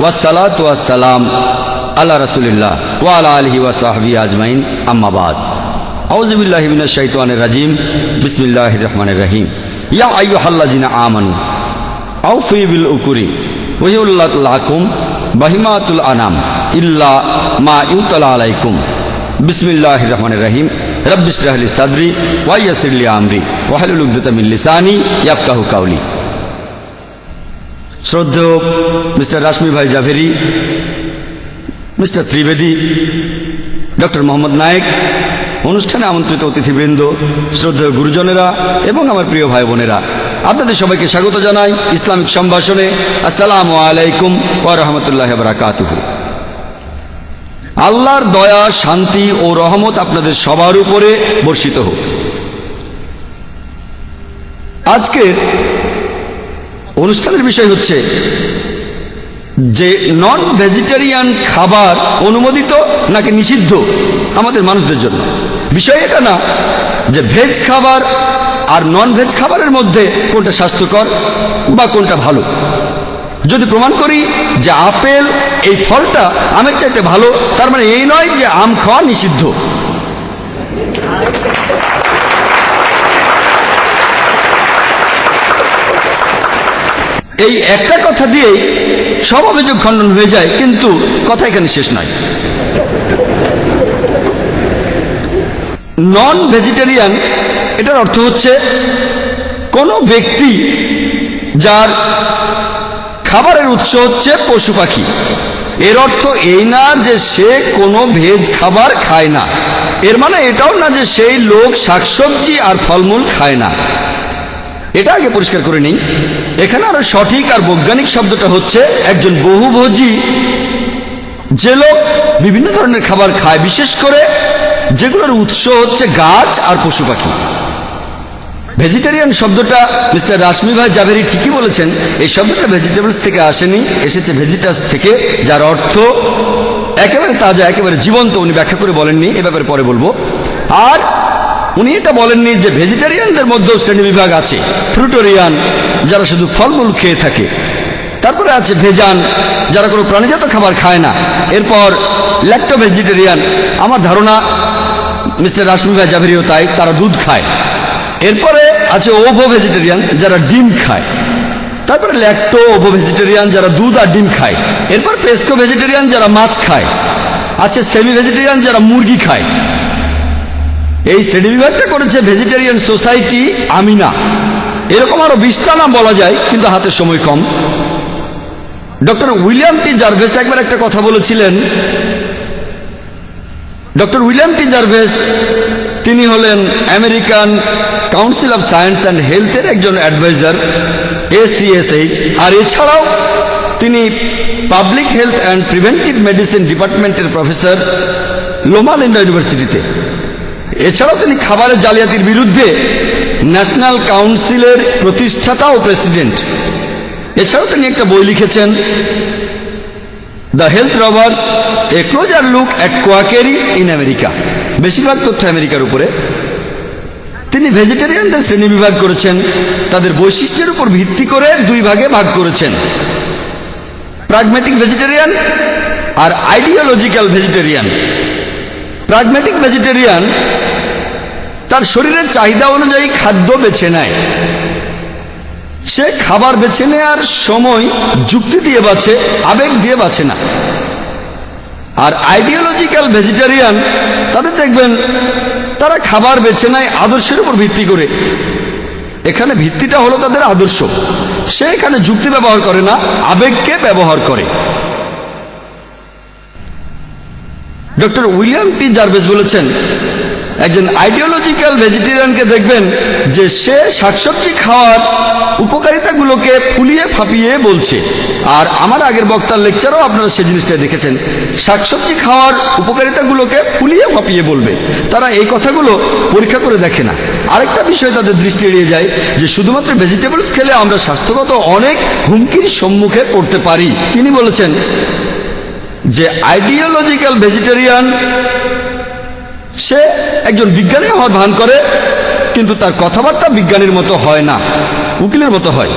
ওয়াসালাত ওয়াসালাম আল্লাহ রসুলিল্লাহ ওয়ালা রহমানির রহিম। ইয়া ইয়াফকাহু কাওলি শ্রদ্ধেয় mister Rashmi bhai Zaveri, mister Trivedi, doctor Mohammad Naik, অনুষ্ঠানে আমন্ত্রিত অতিথিবৃন্দ, শ্রদ্ধেয় গুরুজনেরা এবং আমার প্রিয় ভাই বোনেরা। আপনাদের সবাইকে স্বাগত জানাই ইসলামিক সম্ভাষণে। আসসালামু আলাইকুম ওয়া রহমতুল্লাহ আল্লাহর দয়া, শান্তি ও রহমত আপনাদের সবার উপরে বর্ষিত হোক। আজকের অনুষ্ঠানের বিষয় হচ্ছে যে নন ভেজিটেরিয়ান খাবার অনুমোদিত নাকি নিষিদ্ধ আমাদের মানুষদের জন্য। বিষয় এটা না যে ভেজ খাবার আর নন ভেজ খাবারের মধ্যে কোনটা স্বাস্থ্যকর বা কোনটা ভালো। যদি প্রমাণ করি যে আপেল এই ফলটা আমের চাইতে ভালো, তার মানে এই নয় যে আম খাওয়া নিষিদ্ধ। এই একটা কথা দিয়েই সব অভিযোগ খণ্ডন হয়ে যায়, কিন্তু কথা এখানে শেষ নয়। নন ভেজিটেরিয়ান এটার অর্থ হচ্ছে কোনো ব্যক্তি যার খাবারের উৎস হচ্ছে পশু পাখি। এর অর্থ এই না যে সে কোনো ভেজ খাবার খায় না। এর মানে এটাও না যে সেই লোক শাকসবজি আর ফলমূল খায় না। এটা আগে পরিষ্কার করে নিই। এখানে আরও সঠিক আর বৈজ্ঞানিক শব্দটা হচ্ছে একজন বহুভোজী যে লোক বিভিন্ন ধরনের খাবার খায়, বিশেষ করে যেগুলোর উৎস হচ্ছে গাছ আর পশু পাখি। ভেজিটেরিয়ান শব্দটা মিস্টার রাশমি ভাই জাভেরি ঠিকই বলেছেন, এই শব্দটা ভেজিটেবলস থেকে আসেনি, এসেছে ভেজিটাস থেকে, যার অর্থ একেবারে তাজা, একেবারে জীবন্ত, উনি ব্যাখ্যা করে বলেননি, এ ব্যাপারে পরে বলব। আর উনি এটা বলেননি যে ভেজিটেরিয়ানদের মধ্যেও শ্রেণি বিভাগ আছে। ফ্রুটোরিয়ান যারা শুধু ফলমূল খেয়ে থাকে। তারপরে আছে ভেজান, যারা কোনো প্রাণীজাত খাবার খায় না। এরপর ল্যাক্টো ভেজিটেরিয়ান আমার ধারণা মিস্টার রাশমি ভাই জাভেরিও তাই, তারা দুধ খায়। এরপরে আছে ওভো ভেজিটেরিয়ান যারা ডিম খায়। তারপরে ল্যাক্টো ওভো ভেজিটেরিয়ান যারা দুধ আর ডিম খায়। এরপর পেস্কো ভেজিটেরিয়ান যারা মাছ খায়। আছে সেমি ভেজিটেরিয়ান যারা মুরগি খায়। এই শ্রেণি বিভাগটা করেছে ভেজিটেরিয়ান সোসাইটি আমিনা এরকম আরও বিশটা নাম বলা যায়, কিন্তু হাতে সময় কম। ডক্টর উইলিয়াম টি জার্ভেস একবার একটা কথা বলেছিলেন। ডক্টর উইলিয়াম টি জার্ভেস, তিনি হলেন American council of science and হেলথের একজন অ্যাডভাইজার এসিএসএইচ আর এছাড়াও তিনি public health and preventive medicine ডিপার্টমেন্টের প্রফেসর লোমালিন্ডা ইউনিভার্সিটিতে। এছাড়াও তিনি খাবারের জালিয়াতির বিরুদ্ধে ন্যাশনাল কাউন্সিলের প্রতিষ্ঠাতা ও প্রেসিডেন্ট। এছাড়াও তিনি একটা বই লিখেছেন, the health robbers, a closer look at quackery in America. বেশিরভাগ তথ্য আমেরিকার উপরে। তিনি ভেজিটেরিয়ানদের শ্রেণি বিভাগ করেছেন, তাদের বৈশিষ্ট্যের উপর ভিত্তি করে দুই ভাগে ভাগ করেছেন। প্রাগমেটিক ভেজিটেরিয়ান আর আইডিওলজিক্যাল ভেজিটেরিয়ান। প্রাগমেটিক ভেজিটেরিয়ান তার শরীরের চাহিদা অনুযায়ী খাদ্য বেছে নেয়। সে খাবার বেছে নেয়ার সময়, যুক্তি দিয়ে বাঁচে আবেগ দিয়ে বাঁচে না। আর আইডিওলজিক্যাল ভেজিটেরিয়ান তাদের দেখবেন, তারা খাবার বেছে নেয় আদর্শের উপর ভিত্তি করে। এখানে ভিত্তিটা হলো তাদের আদর্শ। সে এখানে যুক্তি ব্যবহার করে না, আবেগকে ব্যবহার করে। ডক্টর উইলিয়াম টি জার্ভেস বলেছেন একজন আইডিওলজিক্যাল ভেজিটেরিয়ানকে দেখবেন যে সে শাকসবজি খাওয়ার উপকারিতাগুলোকে ফুলিয়ে ফাঁপিয়ে বলছে। আর আমার আগের বক্তার লেকচারও আপনারা সে জিনিসটা দেখেছেন। শাকসবজি খাওয়ার উপকারিতাগুলোকে ফুলিয়ে ফাঁপিয়ে বলবে। তারা এই কথাগুলো পরীক্ষা করে দেখে না। আরেকটা বিষয় তাদের দৃষ্টি এড়িয়ে যায় যে শুধুমাত্র ভেজিটেবলস খেলে আমরা স্বাস্থ্যগত অনেক হুমকির সম্মুখে পড়তে পারি। তিনি বলেছেন যে আইডিওলজিক্যাল ভেজিটেরিয়ান সে একজন বিজ্ঞানী হওয়ার ভান করে, কিন্তু তার কথাবার্তা বিজ্ঞানীর মতো হয় না, উকিলের মতো হয়।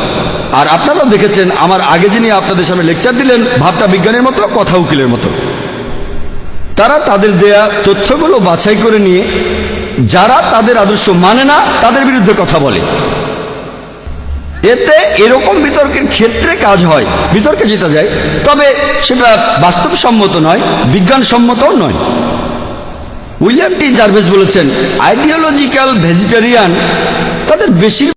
আর আপনারাও দেখেছেন, আমার আগে যিনি আপনাদের সামনে লেকচার দিলেন, ভাবটা বিজ্ঞানের মতো, কথা উকিলের মতো। তারা তাদের দেয়া তথ্যগুলো বাছাই করে নিয়ে, যারা তাদের আদর্শ মানে না, তাদের বিরুদ্ধে কথা বলে। এতে এরকম বিতর্কের ক্ষেত্রে কাজ হয়, বিতর্কে জেতা যায়। তবে সেটা বাস্তবসম্মত নয়, বিজ্ঞানসম্মতও নয়। উইলিয়াম টি জার্ভেস বলেছেন আইডিওলজিক্যাল ভেজিটেরিয়ান তাদের বেশির